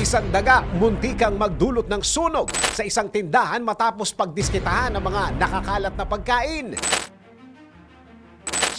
Isang daga muntikang magdulot ng sunog sa isang tindahan matapos pagdiskitahan ng mga nakakalat na pagkain.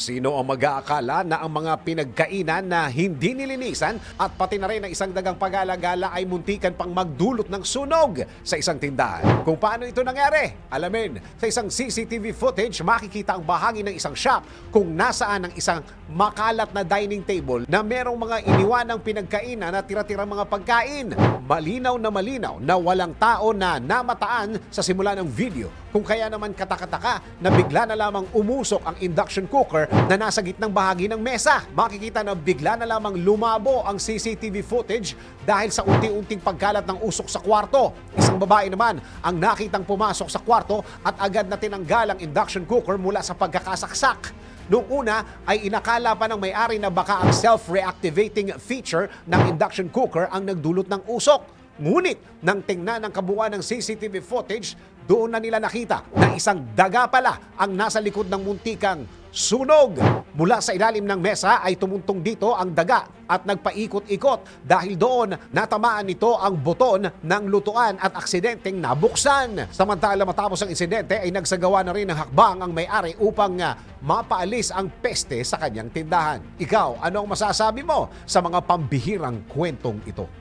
Sino ang mag-aakala na ang mga pinagkainan na hindi nilinisan at pati na rin ang isang dagang pag-alagala ay muntikan pang magdulot ng sunog sa isang tindahan? Kung paano ito nangyari? Alamin, sa isang CCTV footage makikita ang bahagi ng isang shop kung nasaan ang isang makalat na dining table na merong mga iniwanang pinagkainan na tira-tirang mga pagkain. Malinaw na malinaw na walang tao na namataan sa simula ng video kung kaya naman katakataka na bigla na lamang umusok ang induction cooker na nasa gitnang bahagi ng mesa. Makikita na bigla na lamang lumabo ang CCTV footage dahil sa unti-unting pagkalat ng usok sa kwarto. Isang babae naman ang nakitang pumasok sa kwarto at agad na tinanggal ang induction cooker mula sa pagkakasaksak. Noong una ay inakala pa ng may-ari na baka ang self-reactivating feature ng induction cooker ang nagdulot ng usok. Ngunit nang tingnan ng kabuuan ng CCTV footage, doon na nila nakita na isang daga pala ang nasa likod ng muntikang sunog. Mula sa ilalim ng mesa ay tumuntong dito ang daga at nagpaikot-ikot dahil doon natamaan nito ang buton ng lutuan at aksidenteng nabuksan. Samantala matapos ang insidente ay nagsagawa na rin ng hakbang ang may-ari upang ah, mapaalis ang peste sa kanyang tindahan. Ikaw, ano ang masasabi mo sa mga pambihirang kwentong ito?